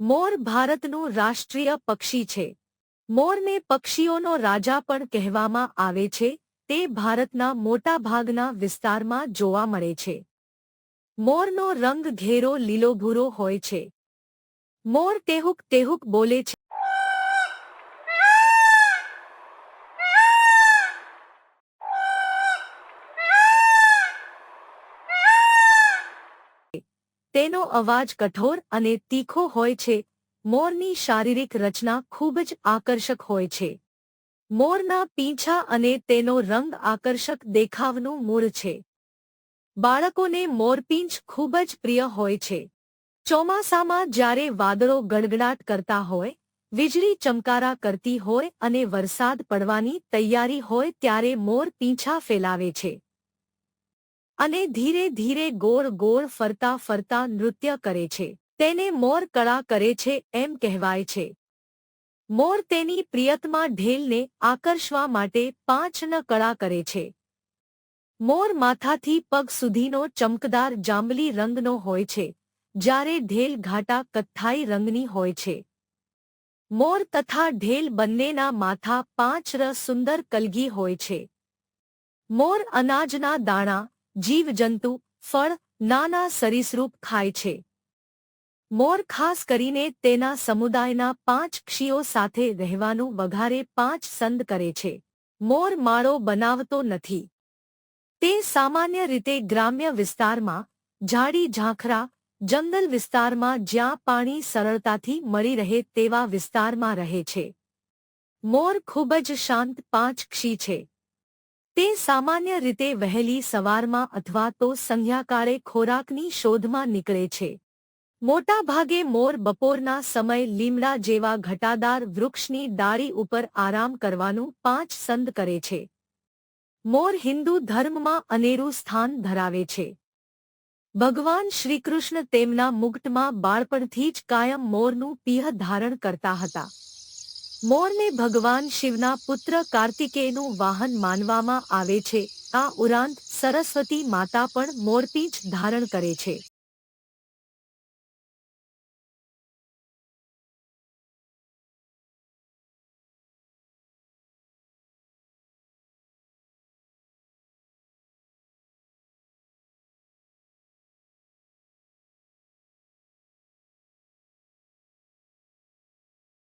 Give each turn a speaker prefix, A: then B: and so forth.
A: મોર ભારતનું રાષ્ટ્રીય પક્ષી છે. મોરને પક્ષીઓનો રાજા પણ કહેવામાં આવે છે, તે ભારતના મોટાભાગના વિસ્તારમાં જોવા મળે છે. મોરનો રંગ ઘેરો લીલોભૂરો હોય છે. મોર તેહુક તેહુક બોલે છે. તેનો અવાજ કઠોર અને તીખો હોય છે. મોરની શારીરિક રચના ખૂબ જ આકર્ષક હોય છે. મોરના પીંછા અને તેનો રંગ આકર્ષક દેખાવનું મૂળ છે. બાળકોને મોરપીંછ ખૂબ જ પ્રિય હોય છે. ચોમાસામાં જ્યારે વાદળો ગડગડાટ કરતા હોય, વીજળી ચમકારા કરતી હોય અને વરસાદ પડવાની તૈયારી હોય ત્યારે મોર પીંછા ફેલાવે છે. અને ધીરે ધીરે ગોળ ગોળ ફરતા ફરતા નૃત્ય કરે છે. તેને મોર કળા કરે છે એમ કહેવાય છે. મોર તેની પ્રિયતમા ઢેલને આકર્ષવા માટે પાંચન કળા કરે છે. મોર માથાથી પગ સુધીનો ચમકદાર જાંબલી રંગનો હોય છે, જ્યારે ઢેલ ઘાટા કથ્થાઈ રંગની હોય છે. મોર તથા ઢેલ બંનેના માથા પાંચ ર સુંદર કલગી હોય છે. મોર અનાજના દાણા જીવજંતુ, ફળ, નાના સરીસૃપ ખાય છે. મોર ખાસ કરીને તેના સમુદાયના પાંચ ક્ષીઓ સાથે રહેવાનું વઘારે પાંચ સંદ કરે છે. મોર માળો બનાવતો નથી. તે સામાન્ય રીતે ગ્રામ્ય વિસ્તારમાં, ઝાડી ઝાંખરા, જંગલ વિસ્તારમાં જ્યાં પાણી સરળતાથી મળી રહે તેવા વિસ્તારમાં રહે છે. મોર ખૂબ જ શાંત પાંચ ક્ષી છે. તે સામાન્ય રીતે વહેલી સવારમાં અથવા તો સંધ્યાકાળે ખોરાકની શોધમાં નીકળે છે. મોટાભાગે મોર બપોરના સમય લીમડા જેવા ઘટાદાર વૃક્ષની ડાળી ઉપર આરામ કરવાનું પાંચ સંદ કરે છે. મોર હિન્દુ ધર્મમાં અનેરું સ્થાન ધરાવે છે. ભગવાન શ્રીકૃષ્ણ તેમના મુગટમાં બાળપણથી જ કાયમ મોરનું પિહ ધારણ કરતા હતા. મોરને ભગવાન શિવના પુત્ર કાર્તિકેયનું વાહન માનવામાં આવે છે. આ ઉપરાંત સરસ્વતી માતા પણ મોરપીંછ ધારણ કરે છે.